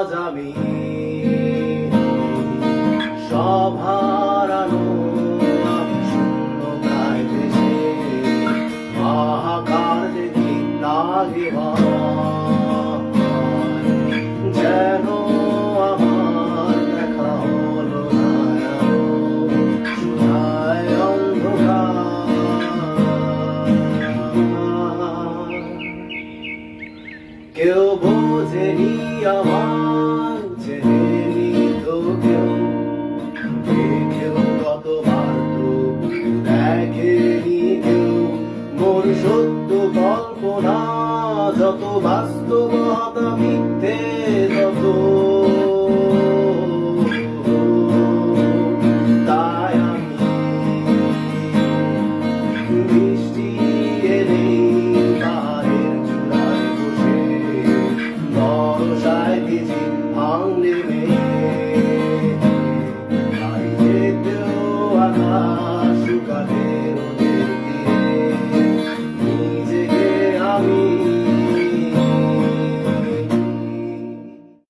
আজ আমি সব হারানো শূন্যতায় ভেসে হাহাকার দেখি লাগে কেউ বোঝেনি আমার চেনেনি তো কেউ। কেউ কতবার তো দেখেনি কেউ। মোর সত্য কল্পনা যত বাস্তবতা মিথ্যে সংসার দিদি ভাঙলে মেয়ে। যেতেও আকাশ শুকালে